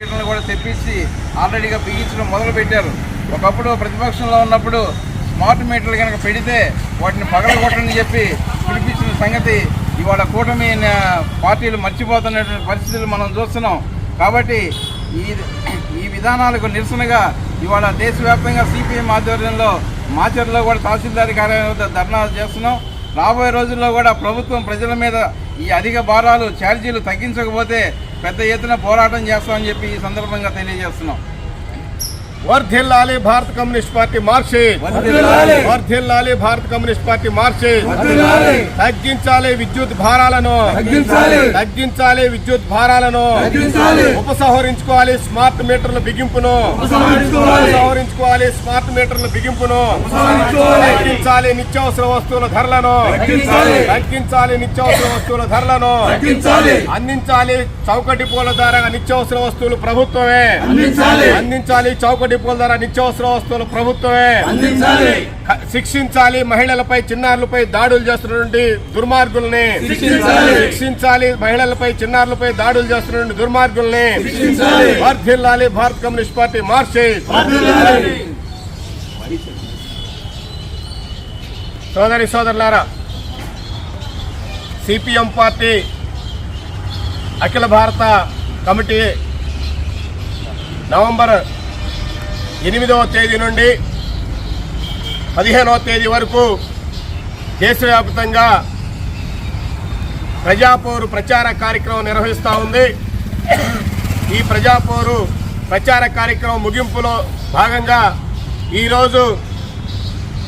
కూడా తెప్పించి ఆల్రెడీగా బిగించడం మొదలు పెట్టారు ఒకప్పుడు ప్రతిపక్షంలో ఉన్నప్పుడు స్మార్ట్ మీటర్లు కనుక పెడితే వాటిని పగలగొట్టని చెప్పి పిలిపించిన సంగతి ఇవాళ కూటమి పార్టీలు మర్చిపోతున్నటువంటి పరిస్థితులు మనం చూస్తున్నాం. కాబట్టి ఈ ఈ విధానాలకు నిరసనగా ఇవాళ దేశవ్యాప్తంగా సిపిఎం ఆధ్వర్యంలో మాచర్లో కూడా తహసీల్దార్ కార్యాలయం వద్ద ధర్నా చేస్తున్నాం. రాబోయే రోజుల్లో కూడా ప్రభుత్వం ప్రజల మీద ఈ అధిక భారాలు ఛార్జీలు తగ్గించకపోతే పెద్ద ఎత్తున పోరాటం చేస్తామని చెప్పి ఈ సందర్భంగా తెలియజేస్తున్నాం. వర్ధిల్లాలి భారత కమ్యూనిస్ట్ పార్టీ మార్చి. వర్ధిల్లాలి. భారత కమ్యూనిస్ట్ పార్టీ మార్చి. తగ్గించాలి విద్యుత్ భారాలను. తగ్గించాలి. విద్యుత్ భారాలను. ఉపసంహరించుకోవాలి స్మార్ట్ మీటర్ల బిగింపును. ఉపసంహరించుకోవాలి. స్మార్ట్ మీటర్ల బిగింపును. తగ్గించాలి నిత్యావసర వస్తువుల ధరలను. తగ్గించాలి. నిత్యావసర వస్తువుల ధరలను. అందించాలి చౌక డిపోల ద్వారా నిత్యావసర వస్తువులు ప్రభుత్వమే. అందించాలి. చౌక డిపోల ద్వారా నిత్యావసర వస్తువులు ప్రభుత్వమే. శిక్షించాలి. మహిళలపై చిన్నారులపై దాడులు చేస్తున్నటువంటి దుర్మార్గుల్ని. శిక్షించాలి. మహిళలపై చిన్నారులపై దాడులు చేస్తున్నటువంటి దుర్మార్గుల్ని. వర్ధిల్లాలి భారత కమ్యూనిస్ట్ పార్టీ మార్చి. సోదరి సోదరులారా సిపిఎం పార్టీ అఖిల భారత కమిటీ నవంబర్ ఎనిమిదవ తేదీ నుండి పదిహేనవ తేదీ వరకు దేశవ్యాప్తంగా ప్రజాపోరు ప్రచార కార్యక్రమం నిర్వహిస్తూ ఉంది. ఈ ప్రజాపోరు ప్రచార కార్యక్రమం ముగింపులో భాగంగా ఈరోజు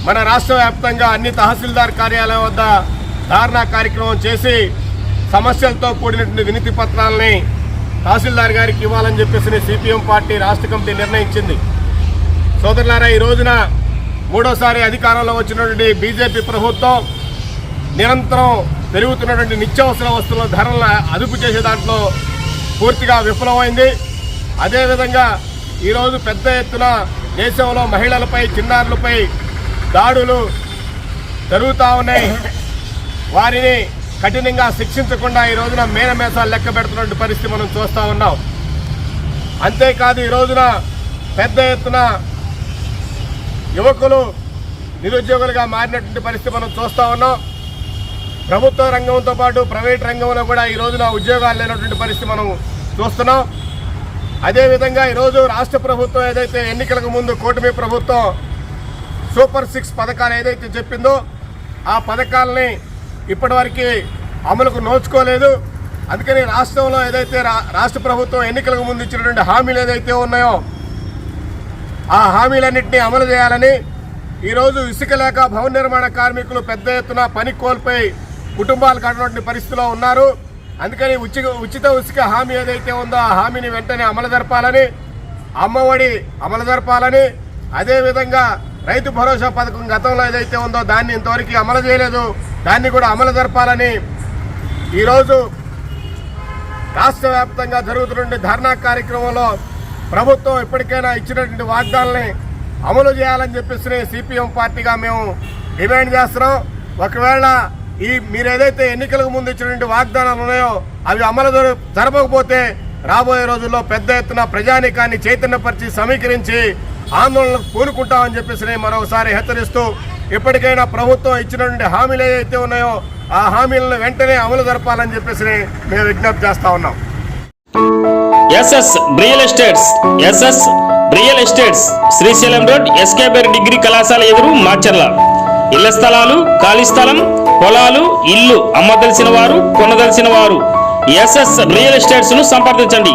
మన రాష్ట్ర వ్యాప్తంగా అన్ని తహసీల్దార్ కార్యాలయం వద్ద ధారణా కార్యక్రమం చేసి సమస్యలతో కూడినటువంటి వినతి పత్రాలని తహసీల్దార్ గారికి ఇవ్వాలని చెప్పేసి సిపిఎం పార్టీ రాష్ట్ర కమిటీ నిర్ణయించింది. సోదరులారా ఈ రోజున మూడోసారి అధికారంలో వచ్చినటువంటి బీజేపీ ప్రభుత్వం నిరంతరం పెరుగుతున్నటువంటి నిత్యావసర వస్తువుల ధరలను అదుపు చేసే దాంట్లో పూర్తిగా విఫలమైంది. అదేవిధంగా ఈరోజు పెద్ద ఎత్తున దేశంలో మహిళలపై చిన్నారులపై దాడులు జరుగుతూ ఉన్నాయి. వారిని కఠినంగా శిక్షించకుండా ఈ రోజున మేనమేసాలు లెక్క పెడుతున్నటువంటి పరిస్థితి మనం చూస్తూ ఉన్నాం. అంతేకాదు ఈ రోజున పెద్ద ఎత్తున యువకులు నిరుద్యోగులుగా మారినటువంటి పరిస్థితి మనం చూస్తూ ఉన్నాం. ప్రభుత్వ రంగంతో పాటు ప్రైవేట్ రంగంలో కూడా ఈ రోజున ఉద్యోగాలు లేనటువంటి పరిస్థితి మనం చూస్తున్నాం. అదేవిధంగా ఈరోజు రాష్ట్ర ప్రభుత్వం ఏదైతే ఎన్నికలకు ముందు కూటమి ప్రభుత్వం సూపర్ సిక్స్ పథకాలు ఏదైతే చెప్పిందో ఆ పథకాలని ఇప్పటివరకు అమలుకు నోచుకోలేదు. అందుకని రాష్ట్రంలో ఏదైతే రా- రాష్ట్ర ప్రభుత్వం ఎన్నికలకు ముందు ఇచ్చినటువంటి హామీలు ఏదైతే ఉన్నాయో ఆ హామీలన్నింటినీ అమలు చేయాలని ఈరోజు ఇసుక లేక భవన నిర్మాణ కార్మికులు పెద్ద ఎత్తున పని కోల్పోయి కుటుంబాలు కట్టినటువంటి పరిస్థితిలో ఉన్నారు. అందుకని ఉచిత ఉచిత ఇసుక హామీ ఏదైతే ఉందో ఆ హామీని వెంటనే అమలు జరపాలని అమ్మఒడి అమలు జరపాలని అదేవిధంగా రైతు భరోసా పథకం గతంలో ఏదైతే ఉందో దాన్ని ఇంతవరకు అమలు చేయలేదు. దాన్ని కూడా అమలు జరపాలని ఈరోజు రాష్ట్ర వ్యాప్తంగా జరుగుతున్న ధర్నా కార్యక్రమంలో ప్రభుత్వం ఇప్పటికైనా ఇచ్చినటువంటి వాగ్దానాన్ని అమలు చేయాలని చెప్పేసి సిపిఎం పార్టీగా మేము డిమాండ్ చేస్తున్నాం. ఒకవేళ ఈ మీరు ఏదైతే ఎన్నికలకు ముందు ఇచ్చినటువంటి వాగ్దానాలు ఉన్నాయో అవి అమలు జరపకపోతే రాబోయే రోజుల్లో పెద్ద ఎత్తున ప్రజానీకాన్ని చైతన్యపరిచి సమీకరించి ఆందోళనకు పూనుకుంటామని చెప్పేసి మరోసారి హెచ్చరిస్తూ ఇప్పటికైనా ప్రభుత్వం ఇచ్చినటువంటి హామీలు ఏవైతే ఉన్నాయో ఆ హామీలను వెంటనే అమలు జరపాలని చెప్పేసి మేము విజ్ఞప్తి చేస్తా ఉన్నాం. SS real estates SS real estates Srisailam road S K B R degree కళాశాల ఎదురు మాచర్ల. ఇళ్ళ స్థలాలు ఖాళీ స్థలం పొలాలు ఇల్లు అమ్మదలిసిన వారు కొనదలిసిన వారు. ఎస్ఎస్ రియల్ ఎస్టేట్స్ను సంప్రదించండి.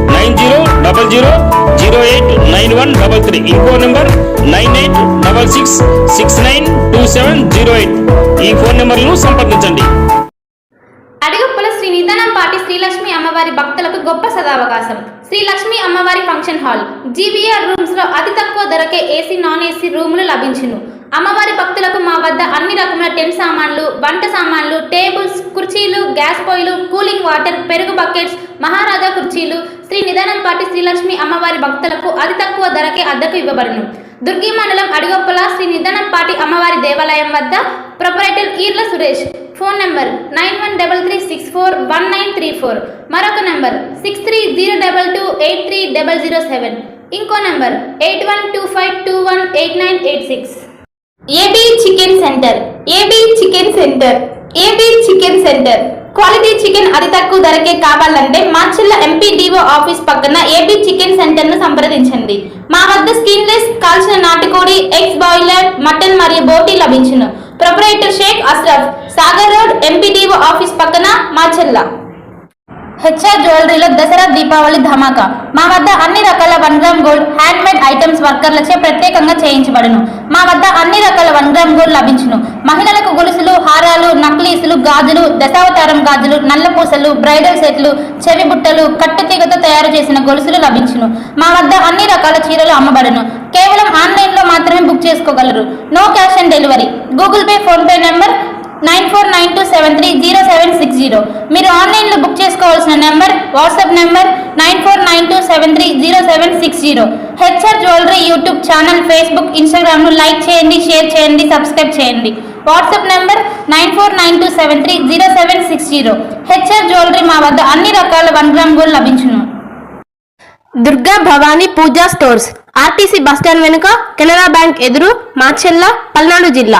double zero zero eight nine one double three. ఇంకో number nine eight double six six nine two seven zero eight. ఈ ఫోన్ నెంబర్ను సంప్రదించండి. అడిగొప్పల శ్రీ నిదానంపాటి శ్రీలక్ష్మి అమ్మవారి భక్తులకు గొప్ప సదావకాశం. శ్రీ లక్ష్మి అమ్మవారి ఫంక్షన్ హాల్. జీవీఆర్ రూమ్స్లో అతి తక్కువ ధరకే ఏసీ నాన్ ఏసీ రూములు లభించును. అమ్మవారి భక్తులకు మా వద్ద అన్ని రకముల టెంట్ సామాన్లు వంట సామాన్లు టేబుల్స్ కుర్చీలు గ్యాస్ పొయ్యిలు కూలింగ్ వాటర్ పెరుగు బకెట్స్ మహారాజా కుర్చీలు శ్రీ నిదానంపాటి శ్రీలక్ష్మి అమ్మవారి భక్తులకు అతి తక్కువ ధరకే అద్దెకు ఇవ్వబడును. దుర్గి మండలం అడిగొప్పల శ్రీ నిదానంపాటి అమ్మవారి దేవాలయం వద్ద proprietor Eerla Suresh. Phone number nine one double three six four one nine three four. మరొక number six three zero double two eight three double zero seven. ఇంకో number eight one two five two one eight nine eight six. AB chicken centre AB chicken centre AB chicken centre. Quality chicken అతి తక్కువ ధరకే కావాలంటే Macherla MPDO office పక్కన AB chicken సెంటర్ను సంప్రదించండి. మా వద్ద స్కిన్లెస్ కాల్చిన నాటుకోడి ఎగ్స్ బాయిలర్ మటన్ మరియు బోటీ లభించును. Proprietor Sheikh Ashraf Sagar road MPDO office పక్కన మాచెల్ల హెచ్ఆర్ జ్యువెలరీలో దసరా దీపావళి ధమాకా. మా వద్ద అన్ని రకాల one gram gold handmade items వర్కర్లచే ప్రత్యేకంగా చేయించబడును. మా వద్ద అన్ని రకాల వన్ గ్రామ్ గోల్డ్ లభించును. మహిళలకు గొలుసులు హారాలు నక్లీసులు గాజులు దశావతారం గాజులు నల్ల పూసలు బ్రైడల్ సెట్లు చెవి బుట్టలు కట్టుతీగతో తయారు చేసిన గొలుసులు లభించును. మా వద్ద అన్ని రకాల చీరలు అమ్మబడును. కేవలం ఆన్లైన్లో మాత్రమే బుక్ చేసుకోగలరు. No cash on delivery. Google Pay PhonePe number nine four nine two seven three zero seven six zero. మీరు ఆన్లైన్లో బుక్ చేసుకోవాల్సిన number WhatsApp number nine four nine two seven three zero seven six zero. HR jewellery YouTube channel Facebook ఇన్స్టాగ్రామ్ను like చేయండి share చేయండి subscribe చేయండి. WhatsApp number nine four nine two seven three zero seven six zero. HR jewellery మా వద్ద అన్ని రకాల one gram gold లభించును. Durga Bhavani Puja stores RTC bus stand వెనుక Canara bank ఎదురు మాచెల్ల పల్నాడు జిల్లా.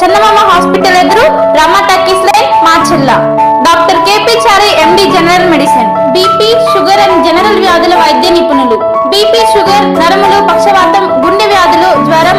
చందమామ హాస్పిటల్ ఎదురు రమా టక్కీస్ లైన్ మా doctor KP Chari MD general medicine. BP sugar and general వ్యాధుల వైద్య నిపుణులు. బీపీ షుగర్ నరములు పక్షవాతం గుండె వ్యాధులు జ్వరం